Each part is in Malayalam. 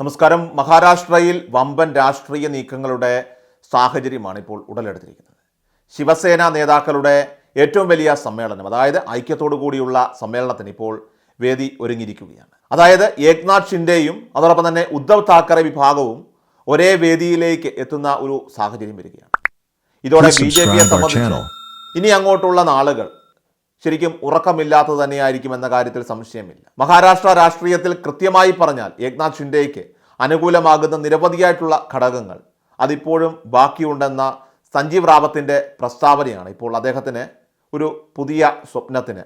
നമസ്കാരം. മഹാരാഷ്ട്രയിൽ വമ്പൻ രാഷ്ട്രീയ നീക്കങ്ങളുടെ സാഹചര്യമാണ് ഇപ്പോൾ ഉടലെടുത്തിരിക്കുന്നത്. ശിവസേന നേതാക്കളുടെ ഏറ്റവും വലിയ സമ്മേളനം അതായത് ഐക്യത്തോടു കൂടിയുള്ള സമ്മേളനത്തിന് ഇപ്പോൾ വേദി ഒരുങ്ങിയിരിക്കുകയാണ്. അതായത് ഏക്നാഥ് ഷിൻഡെയും അതോടൊപ്പം തന്നെ ഉദ്ധവ് താക്കറെ വിഭാഗവും ഒരേ വേദിയിലേക്ക് എത്തുന്ന ഒരു സാഹചര്യം വരികയാണ്. ഇതോടെ ബി ജെ പിയെ സംബന്ധിച്ച് ഇനി അങ്ങോട്ടുള്ള നാളുകൾ ശരിക്കും ഉറക്കമില്ലാത്തത് തന്നെയായിരിക്കും എന്ന കാര്യത്തിൽ സംശയമില്ല. മഹാരാഷ്ട്ര രാഷ്ട്രീയത്തിൽ കൃത്യമായി പറഞ്ഞാൽ ഏക്നാഥ് ഷിൻഡേക്ക് അനുകൂലമാകുന്ന നിരവധിയായിട്ടുള്ള ഘടകങ്ങൾ അതിപ്പോഴും ബാക്കിയുണ്ടെന്ന സഞ്ജീവ് റാവത്തിന്റെ പ്രസ്താവനയാണ് ഇപ്പോൾ അദ്ദേഹത്തിന് ഒരു പുതിയ സ്വപ്നത്തിന്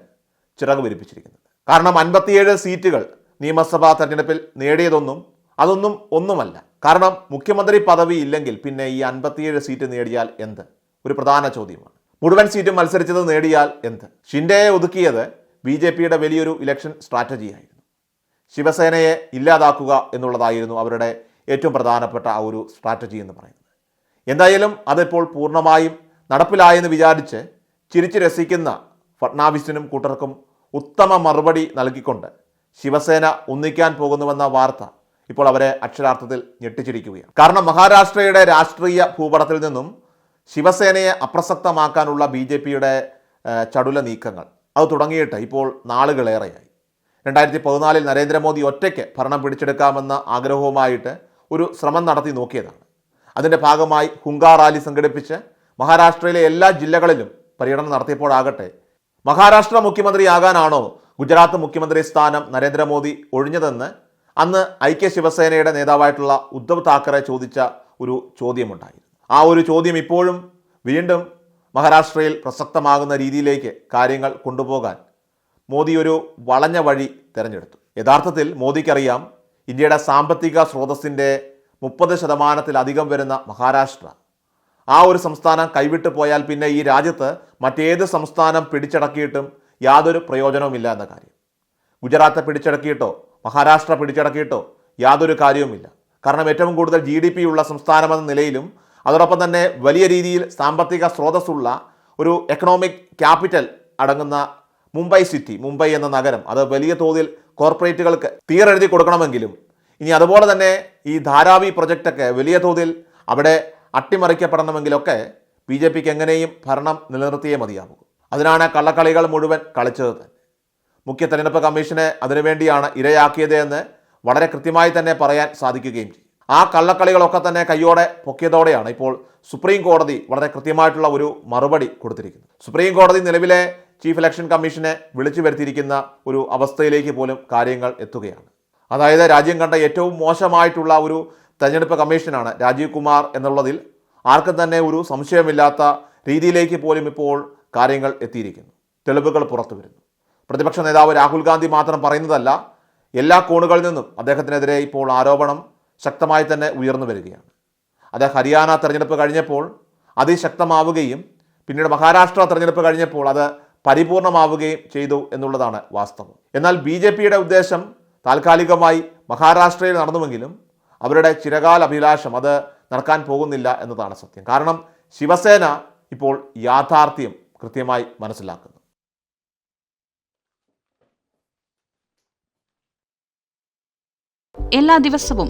ചിറക് വിരിപ്പിച്ചിരിക്കുന്നത് കാരണം അൻപത്തിയേഴ് സീറ്റുകൾ നിയമസഭാ തെരഞ്ഞെടുപ്പിൽ നേടിയതൊന്നും അതൊന്നും ഒന്നുമല്ല. കാരണം മുഖ്യമന്ത്രി പദവി ഇല്ലെങ്കിൽ പിന്നെ ഈ അൻപത്തിയേഴ് സീറ്റ് നേടിയാൽ എന്ത്? ഒരു പ്രധാന ചോദ്യമാണ്. മുഴുവൻ സീറ്റും മത്സരിച്ചത് നേടിയാൽ എന്ത്? ഷിൻഡെയെ ഒതുക്കിയത് ബി ജെ പിയുടെ വലിയൊരു ഇലക്ഷൻ സ്ട്രാറ്റജിയായിരുന്നു. ശിവസേനയെ ഇല്ലാതാക്കുക എന്നുള്ളതായിരുന്നു അവരുടെ ഏറ്റവും പ്രധാനപ്പെട്ട ആ ഒരു സ്ട്രാറ്റജി എന്ന് പറയുന്നത്. എന്തായാലും അതിപ്പോൾ പൂർണമായും നടപ്പിലായെന്ന് വിചാരിച്ച് ചിരിച്ചു രസിക്കുന്ന ഫട്നാവിസിനും കൂട്ടർക്കും ഉത്തമ മറുപടി നൽകിക്കൊണ്ട് ശിവസേന ഒന്നിക്കാൻ പോകുന്നുവെന്ന വാർത്ത ഇപ്പോൾ അവരെ അക്ഷരാർത്ഥത്തിൽ ഞെട്ടിച്ചിരിക്കുകയാണ്. കാരണം മഹാരാഷ്ട്രയുടെ രാഷ്ട്രീയ ഭൂപടത്തിൽ നിന്നും ശിവസേനയെ അപ്രസക്തമാക്കാനുള്ള ബി ജെ പിയുടെ ചടുല നീക്കങ്ങൾ. അത് തുടങ്ങിയിട്ട് ഇപ്പോൾ നാളുകളേറെയായി രണ്ടായിരത്തി പതിനാലിൽ നരേന്ദ്രമോദി ഒറ്റയ്ക്ക് ഭരണം പിടിച്ചെടുക്കാമെന്ന ആഗ്രഹവുമായിട്ട് ഒരു ശ്രമം നടത്തി നോക്കിയതാണ്. അതിന്റെ ഭാഗമായി ഹുങ്കാ റാലി സംഘടിപ്പിച്ച് മഹാരാഷ്ട്രയിലെ എല്ലാ ജില്ലകളിലും പര്യടനം നടത്തിയപ്പോഴാകട്ടെ മഹാരാഷ്ട്ര മുഖ്യമന്ത്രിയാകാനാണോ ഗുജറാത്ത് മുഖ്യമന്ത്രി സ്ഥാനം നരേന്ദ്രമോദി ഒഴിഞ്ഞതെന്ന് അന്ന് ഐക്യ ശിവസേനയുടെ നേതാവായിട്ടുള്ള ഉദ്ധവ് താക്കറെ ചോദിച്ച ഒരു ചോദ്യമുണ്ടായിരുന്നു ആ ഒരു ചോദ്യം ഇപ്പോഴും വീണ്ടും മഹാരാഷ്ട്രയിൽ പ്രസക്തമാകുന്ന രീതിയിലേക്ക് കാര്യങ്ങൾ കൊണ്ടുപോകാൻ മോദി ഒരു വളഞ്ഞ വഴി തിരഞ്ഞെടുത്തു. യഥാർത്ഥത്തിൽ മോദിക്കറിയാം ഇന്ത്യയുടെ സാമ്പത്തിക സ്രോതസ്സിന്റെ മുപ്പത് ശതമാനത്തിലധികം വരുന്ന മഹാരാഷ്ട്ര ആ ഒരു സംസ്ഥാനം കൈവിട്ടു പോയാൽ പിന്നെ ഈ രാജ്യത്ത് മറ്റേത് സംസ്ഥാനം പിടിച്ചടക്കിയിട്ടും യാതൊരു പ്രയോജനവുമില്ല എന്ന കാര്യം. ഗുജറാത്ത് പിടിച്ചടക്കിയിട്ടോ മഹാരാഷ്ട്ര പിടിച്ചടക്കിയിട്ടോ യാതൊരു കാര്യവുമില്ല. കാരണം ഏറ്റവും കൂടുതൽ ജി ഉള്ള സംസ്ഥാനമെന്ന നിലയിലും അതോടൊപ്പം തന്നെ വലിയ രീതിയിൽ സാമ്പത്തിക സ്രോതസ്സുള്ള ഒരു എക്കണോമിക് ക്യാപിറ്റൽ അടങ്ങുന്ന മുംബൈ സിറ്റി മുംബൈ എന്ന നഗരം. അത് വലിയ തോതിൽ കോർപ്പറേറ്റുകൾക്ക് തീരെഴുതി കൊടുക്കണമെങ്കിലും ഇനി അതുപോലെ തന്നെ ഈ ധാരാവി പ്രൊജക്റ്റൊക്കെ വലിയ തോതിൽ അവിടെ അട്ടിമറിക്കപ്പെടണമെങ്കിലൊക്കെ ബി ജെ പിക്ക് എങ്ങനെയും ഭരണം നിലനിർത്തിയേ മതിയാകൂ അതിനാണ് കള്ളക്കളികൾ മുഴുവൻ കളിച്ചത്. മുഖ്യ തെരഞ്ഞെടുപ്പ് കമ്മീഷനെ അതിനുവേണ്ടിയാണ് ഇരയാക്കിയത് എന്ന് വളരെ കൃത്യമായി തന്നെ പറയാൻ സാധിക്കുകയും ചെയ്യും ആ കള്ളക്കളികളൊക്കെ തന്നെ കയ്യോടെ പൊക്കിയതോടെയാണ് ഇപ്പോൾ സുപ്രീം കോടതി വളരെ കൃത്യമായിട്ടുള്ള ഒരു മറുപടി കൊടുത്തിരിക്കുന്നത്. സുപ്രീം കോടതി നിലവിലെ ചീഫ് ഇലക്ഷൻ കമ്മീഷനെ വിളിച്ചു വരുത്തിയിരിക്കുന്ന ഒരു അവസ്ഥയിലേക്ക് പോലും കാര്യങ്ങൾ എത്തുകയാണ്. അതായത് രാജ്യം കണ്ട ഏറ്റവും മോശമായിട്ടുള്ള ഒരു തെരഞ്ഞെടുപ്പ് കമ്മീഷനാണ് രാജീവ് കുമാർ എന്നുള്ളതിൽ ആർക്കും തന്നെ ഒരു സംശയമില്ലാത്ത രീതിയിലേക്ക് പോലും ഇപ്പോൾ കാര്യങ്ങൾ എത്തിയിരിക്കുന്നു. തെളിവുകൾ പുറത്തു വരുന്നു. പ്രതിപക്ഷ നേതാവ് രാഹുൽ ഗാന്ധി മാത്രം പറയുന്നതല്ല എല്ലാ കോണുകളിൽ നിന്നും അദ്ദേഹത്തിനെതിരെ ഇപ്പോൾ ആരോപണം ശക്തമായി തന്നെ ഉയർന്നു വരികയാണ്. അത് ഹരിയാന തെരഞ്ഞെടുപ്പ് കഴിഞ്ഞപ്പോൾ അതിശക്തമാവുകയും പിന്നീട് മഹാരാഷ്ട്ര തെരഞ്ഞെടുപ്പ് കഴിഞ്ഞപ്പോൾ അത് പരിപൂർണമാവുകയും ചെയ്തു എന്നുള്ളതാണ് വാസ്തവം. എന്നാൽ ബി ജെ പിയുടെ ഉദ്ദേശം താൽക്കാലികമായി മഹാരാഷ്ട്രയിൽ നടന്നുവെങ്കിലും അവരുടെ ചിരകാല അഭിലാഷം അത് നടക്കാൻ പോകുന്നില്ല എന്നതാണ് സത്യം. കാരണം ശിവസേന ഇപ്പോൾ യാഥാർത്ഥ്യം കൃത്യമായി മനസ്സിലാക്കുന്നു. എല്ലാ ദിവസവും